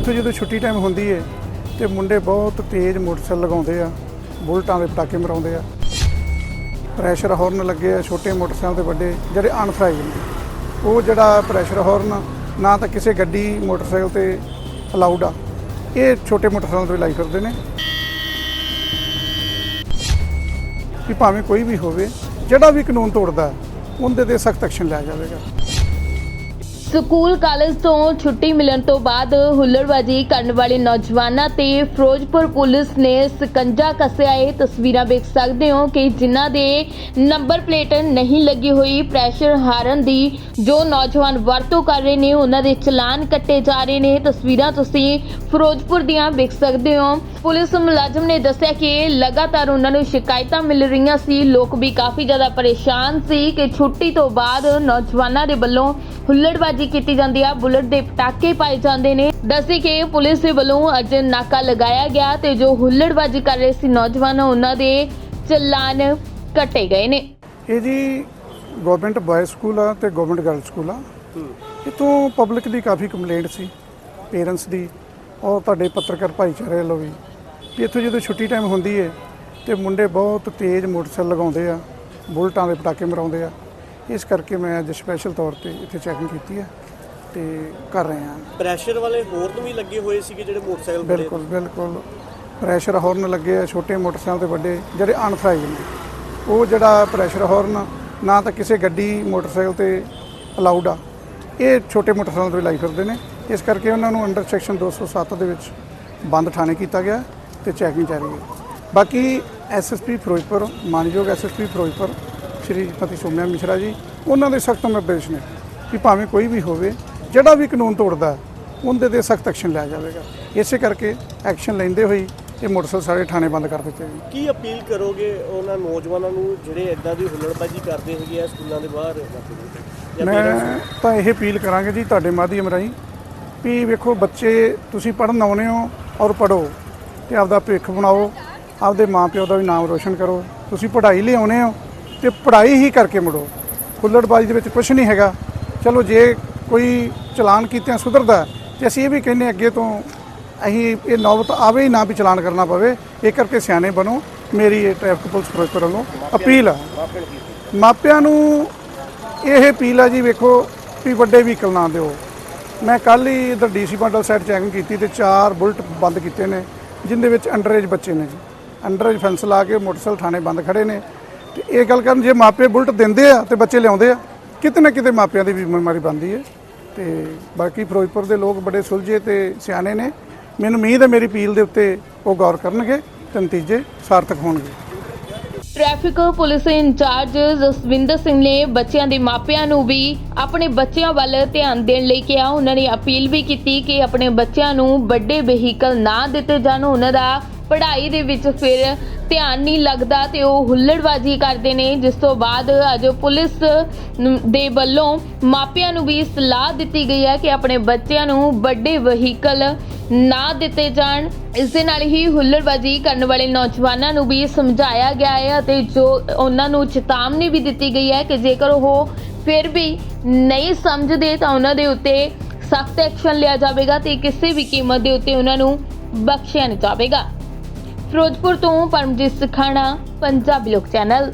ਇੱਥੋਂ ਜਦੋਂ ਛੁੱਟੀ ਟਾਈਮ ਹੁੰਦੀ ਹੈ ਤੇ ਮੁੰਡੇ ਬਹੁਤ ਤੇਜ਼ ਮੋਟਰਸਾਈਕਲ ਲਗਾਉਂਦੇ ਆ, ਬੁਲਟਾਂ ਦੇ ਪਟਾਕੇ ਮਰਾਉਂਦੇ ਆ। ਪ੍ਰੈਸ਼ਰ ਹਾਰਨ ਲੱਗੇ ਆ, ਛੋਟੇ ਮੋਟਰਸਾਈਕਲ ਤੇ ਵੱਡੇ, ਜਿਹੜੇ ਅਨਫਰਾਈਜ਼ ਨੇ ਉਹ ਜਿਹੜਾ ਪ੍ਰੈਸ਼ਰ ਹਾਰਨ ਨਾ ਤਾਂ ਕਿਸੇ ਗੱਡੀ ਮੋਟਰਸਾਈਕਲ ਤੇ ਅਲਾਉਡ ਆ। ਇਹ ਛੋਟੇ ਮੋਟਰਸਾਈਕਲ ਤੇ ਲਾਈ ਕਰਦੇ ਨੇ। ਕਿ ਭਾਵੇਂ ਕੋਈ ਵੀ ਹੋਵੇ, ਜਿਹੜਾ ਵੀ ਕਾਨੂੰਨ ਤੋੜਦਾ, ਉਹਦੇ ਤੇ ਸਖਤ ਐਕਸ਼ਨ ਲਿਆ ਜਾਵੇਗਾ। ਸਕੂਲ ਕਾਲਜ ਤੋਂ ਛੁੱਟੀ ਮਿਲਣ ਤੋਂ ਬਾਅਦ ਹੁੱਲੜਬਾਜੀ ਕਰਨ ਵਾਲੇ ਨੌਜਵਾਨਾਂ ਤੇ ਫਿਰੋਜ਼ਪੁਰ ਪੁਲਿਸ ਨੇ ਸਕੰਜਾ ਕੱਸਿਆ। ਇਹ ਤਸਵੀਰਾਂ ਵੇਖ ਸਕਦੇ ਹੋ ਕਿ ਜਿਨ੍ਹਾਂ ਦੇ ਨੰਬਰ ਪਲੇਟ ਨਹੀਂ ਲੱਗੀ ਹੋਈ, ਪ੍ਰੈਸ਼ਰ ਹਾਰਨ ਦੀ ਜੋ ਨੌਜਵਾਨ ਵਰਤੋਂ ਕਰ ਰਹੇ ਨੇ, ਉਹਨਾਂ ਦੇ ਚਲਾਨ ਕੱਟੇ ਜਾ ਰਹੇ ਨੇ। ਤਸਵੀਰਾਂ ਤੁਸੀਂ ਫਿਰੋਜ਼ਪੁਰ ਦੀਆਂ ਵੇਖ ਸਕਦੇ ਹੋ। ਪੁਲਿਸ ਮੁਲਾਜ਼ਮ ਨੇ ਦੱਸਿਆ ਕਿ ਲਗਾਤਾਰ ਉਹਨਾਂ ਨੂੰ ਸ਼ਿਕਾਇਤਾਂ ਮਿਲ ਰਹੀਆਂ ਸੀ। ਲੋਕ ਵੀ ਕਾਫੀ ਜ਼ਿਆਦਾ ਪਰੇਸ਼ਾਨ ਸੀ ਕਿ ਛੁੱਟੀ ਤੋਂ ਬਾਅਦ ਨੌਜਵਾਨਾਂ ਦੇ ਵੱਲੋਂ ਹੁੱਲੜਬਾਜੀ ਕੀਤੀ ਜਾਂਦੀ ਆ। ਬੁਲਟ ਦੇ ਪਟਾਕੇ ਪਾਏ ਜਾਂਦੇ ਨੇ। ਦੱਸੇ ਕਿ ਪੁਲਿਸ ਦੇ ਵੱਲੋਂ ਅੱਜ ਨਾਕਾ ਲਗਾਇਆ ਗਿਆ ਤੇ ਜੋ ਹੁੱਲੜਬਾਜੀ ਕਰ ਰਹੇ ਸੀ ਨੌਜਵਾਨ, ਉਹਨਾਂ ਦੇ ਚਲਾਨ ਕੱਟੇ ਗਏ ਨੇ। ਇਹ ਗਵਰਨਮੈਂਟ ਬॉयਜ਼ ਸਕੂਲ ਆ ਤੇ ਗਵਰਨਮੈਂਟ ਗਰਲ ਸਕੂਲ ਆ। ਇਤੋਂ ਪਬਲਿਕ ਦੀ ਕਾਫੀ ਕੰਪਲੇਂਟ ਸੀ ਪੇਰੈਂਟਸ ਦੀ ਔਰ ਤੁਹਾਡੇ ਪੱਤਰਕਾਰ ਭਾਈਚਾਰੇ ਵੱਲੋਂ ਵੀ। ਵੀ ਇੱਥੋਂ ਜਦੋਂ ਛੁੱਟੀ ਟਾਈਮ ਹੁੰਦੀ ਹੈ ਤੇ ਮੁੰਡੇ ਬਹੁਤ ਤੇਜ਼ ਮੋਟਰਸਾਈਕਲ ਲਗਾਉਂਦੇ ਆ, ਬੁਲਟਾਂ ਦੇ ਪਟਾਕੇ ਮਰਾਉਂਦੇ ਆ। ਇਸ ਕਰਕੇ ਮੈਂ ਅੱਜ ਸਪੈਸ਼ਲ ਤੌਰ ਤੇ ਇੱਥੇ ਚੈਕਿੰਗ ਕੀਤੀ ਹੈ ਤੇ ਕਰ ਰਹੇ ਹਾਂ। ਪ੍ਰੈਸ਼ਰ ਵਾਲੇ ਹੋਰ ਵੀ ਲੱਗੇ ਹੋਏ ਸੀਗੇ ਜਿਹੜੇ ਮੋਟਰਸਾਈਕਲ ਬਿਲਕੁਲ ਬਿਲਕੁਲ। ਪ੍ਰੈਸ਼ਰ ਹਾਰਨ ਲੱਗੇ ਆ ਛੋਟੇ ਮੋਟਰਸਾਈਕਲ ਤੇ ਵੱਡੇ ਜਿਹੜੇ ਅਨਫਰਾਈਜ਼ ਨੇ। ਉਹ ਜਿਹੜਾ ਪ੍ਰੈਸ਼ਰ ਹਾਰਨ ਨਾ ਤਾਂ ਕਿਸੇ ਗੱਡੀ ਮੋਟਰਸਾਈਕਲ ਤੇ ਅਲਾਉਡ ਆ। ਇਹ ਛੋਟੇ ਮੋਟਰਸਾਈਕਲ ਤੇ ਲਾਈ ਫਿਰਦੇ ਨੇ। ਇਸ ਕਰਕੇ ਉਹਨਾਂ ਨੂੰ ਅੰਡਰ ਸੈਕਸ਼ਨ 207 ਦੇ ਵਿੱਚ ਬੰਦ ਥਾਣੇ ਕੀਤਾ ਗਿਆ ਤੇ ਚੈਕਿੰਗ ਜਾਰੀ ਹੈ। ਬਾਕੀ ਐਸਐਸਪੀ ਫਿਰੋਜ਼ਪੁਰ ਮਾਨਯੋਗ ਐਸਐਸਪੀ ਫਿਰੋਜ਼ਪੁਰ ਸ਼੍ਰੀ ਪਤੀ ਸੋਮਿਆ ਮਿਸ਼ਰਾ ਜੀ ਉਹਨਾਂ ਦੇ ਸਖਤ ਨਿਰਦੇਸ਼ ਨੇ ਕਿ ਭਾਵੇਂ ਕੋਈ ਵੀ ਹੋਵੇ ਜਿਹੜਾ ਵੀ ਕਾਨੂੰਨ ਤੋੜਦਾ ਉਹਦੇ ਤੇ ਸਖਤ ਐਕਸ਼ਨ ਲਿਆ ਜਾਵੇਗਾ। ਇਸੇ ਕਰਕੇ ਐਕਸ਼ਨ ਲੈਂਦੇ ਹੋਈ ਇਹ ਮੋਟਰਸਾਈਕਲ ਸਾਰੇ ਥਾਣੇ ਬੰਦ ਕਰ ਦਿੱਤੇ ਜੀ ਕੀ ਅਪੀਲ ਕਰੋਗੇ ਉਹਨਾਂ ਨੌਜਵਾਨਾਂ ਨੂੰ ਜਿਹੜੇ ਇਦਾਂ ਦੀ ਹੁੱਲੜਬਾਜੀ ਕਰਦੇ ਹੈਗੇ ਆ ਸਕੂਲਾਂ ਦੇ ਬਾਹਰ? ਮੈਂ ਤਾਂ ਇਹ ਅਪੀਲ ਕਰਾਂਗੇ ਜੀ ਤੁਹਾਡੇ ਮਾਧਿਅਮ ਰਾਹੀਂ ਵੀ ਵੇਖੋ ਬੱਚੇ ਤੁਸੀਂ ਪੜ੍ਹਨ ਆਉਨੇ ਹੋ ਔਰ ਪੜੋ ਤੇ ਆਪਦਾ ਭਵਿੱਖ ਬਣਾਓ ਆਪਦੇ ਮਾਪਿਓ ਦਾ ਵੀ ਨਾਮ ਰੋਸ਼ਨ ਕਰੋ। ਤੁਸੀਂ ਪੜ੍ਹਾਈ ਲਈ ਆਉਨੇ ਹੋ ਤੇ ਪੜ੍ਹਾਈ ਹੀ ਕਰਕੇ ਮੁੜੋ। ਖੁੱਲੜਬਾਜ਼ੀ ਦੇ ਵਿੱਚ ਕੁਝ ਨਹੀਂ ਹੈਗਾ। ਚਲੋ, ਜੇ ਕੋਈ ਚਲਾਨ ਕੀਤਿਆਂ ਸੁਧਰਦਾ ਤੇ ਅਸੀਂ ਇਹ ਵੀ ਕਹਿੰਨੇ ਅੱਗੇ ਤੋਂ ਅਸੀਂ ਇਹ ਨੌਬਤ ਆਵੇ ਹੀ ਨਾ ਵੀ ਚਲਾਨ ਕਰਨਾ ਪਵੇ। ਇਹ ਕਰਕੇ ਸਿਆਣੇ ਬਣੋ। ਮੇਰੀ ਇਹ ਟ੍ਰੈਫਿਕ ਪੁਲਿਸ ਫਿਰੋਜ਼ਪੁਰ ਵੱਲੋਂ ਅਪੀਲ ਆ। ਮਾਪਿਆਂ ਨੂੰ ਇਹ ਅਪੀਲ ਆ ਜੀ, ਵੇਖੋ ਵੀ ਵੱਡੇ ਵਹੀਕਲ ਨਾ ਦਿਓ। ਮੈਂ ਕੱਲ ਹੀ ਇਧਰ ਡੀਸੀ ਬਾਂਡਲ ਸਾਈਡ ਚੈਕਿੰਗ ਕੀਤੀ ਤੇ ਚਾਰ ਬੁਲਟ ਬੰਦ ਕੀਤੇ ਨੇ, ਜਿੰਦੇ ਵਿੱਚ ਅੰਡਰਏਜ ਬੱਚੇ ਨੇ ਜੀ। ਅੰਡਰਏਜ ਫੈਂਸ ਲਾ ਕੇ ਮੋਟਰਸਾਈਕਲ ਥਾਣੇ ਬੰਦ ਖੜੇ ਨੇ। ਤੇ ਇਹ ਗੱਲ ਕਰਨ ਜੇ ਮਾਪੇ ਬੁਲਟ ਦਿੰਦੇ ਆ ਤੇ ਬੱਚੇ ਲਿਆਉਂਦੇ ਆ, ਕਿਤੇ ਨਾ ਕਿਤੇ ਮਾਪਿਆਂ ਦੀ ਵੀ ਜ਼ਿੰਮੇਵਾਰੀ ਬਣਦੀ ਹੈ ਤੇ ਬਾਕੀ ਫਿਰੋਜ਼ਪੁਰ ਦੇ ਲੋਕ ਬੜੇ ਸੁਲਝੇ ਤੇ ਸਿਆਣੇ ਨੇ। ਮੈਨੂੰ ਉਮੀਦ ਹੈ ਮੇਰੀ ਅਪੀਲ ਦੇ ਉੱਤੇ ਉਹ ਗੌਰ ਕਰਨਗੇ ਤੇ ਨਤੀਜੇ ਸਾਰਥਕ ਹੋਣਗੇ। Traffic police incharge Jaswinder Singh ਨੇ ਬੱਚਿਆਂ ਦੇ ਮਾਪਿਆਂ ਨੂੰ ਵੀ ਆਪਣੇ ਬੱਚਿਆਂ ਵੱਲ ਧਿਆਨ ਦੇਣ ਲਈ ਕਿਹਾ। ਉਹਨਾਂ ਨੇ ਅਪੀਲ ਵੀ ਕੀਤੀ ਕਿ ਆਪਣੇ ਬੱਚਿਆਂ ਨੂੰ ਵੱਡੇ ਵਹੀਕਲ ਨਾ ਦਿੱਤੇ ਜਾਣ। ਉਹਨਾਂ ਦਾ ਪੜ੍ਹਾਈ ਦੇ ਵਿੱਚ ਫਿਰ ਧਿਆਨ ਨਹੀਂ ਲੱਗਦਾ ਤੇ ਉਹ ਹੁੱਲੜਬਾਜ਼ੀ ਕਰਦੇ ਨੇ। ਜਿਸ ਤੋਂ ਬਾਅਦ ਅੱਜ ਪੁਲਿਸ ਦੇ ਵੱਲੋਂ ਮਾਪਿਆਂ ਨੂੰ ਵੀ ਸਲਾਹ ਦਿੱਤੀ ਗਈ ਹੈ ਕਿ ਆਪਣੇ ਬੱਚਿਆਂ ਨੂੰ ਵੱਡੇ ਵਹੀਕਲ ਨਾ ਦਿੱਤੇ ਜਾਣ। ਇਸ ਦੇ ਨਾਲ ਹੀ ਹੁੱਲੜਬਾਜ਼ੀ ਕਰਨ ਵਾਲੇ ਨੌਜਵਾਨਾਂ ਨੂੰ ਵੀ ਸਮਝਾਇਆ ਗਿਆ ਹੈ ਅਤੇ ਜੋ ਉਹਨਾਂ ਨੂੰ ਚੇਤਾਵਨੀ ਵੀ ਦਿੱਤੀ ਗਈ ਹੈ ਕਿ ਜੇਕਰ ਉਹ ਫਿਰ ਵੀ ਨਹੀਂ ਸਮਝਦੇ ਤਾਂ ਉਹਨਾਂ ਦੇ ਉੱਤੇ ਸਖਤ ਐਕਸ਼ਨ ਲਿਆ ਜਾਵੇਗਾ ਤੇ ਕਿਸੇ ਵੀ ਕੀਮਤ ਦੇ ਉੱਤੇ ਉਹਨਾਂ ਨੂੰ ਬਖਸ਼ਿਆ ਨਹੀਂ ਜਾਵੇਗਾ। ਫਿਰੋਜ਼ਪੁਰ ਤੋਂ ਪਰਮਜੀਤ ਸਖਾਣਾ ਪੰਜਾਬੀ ਲੋਕ ਚੈਨਲ।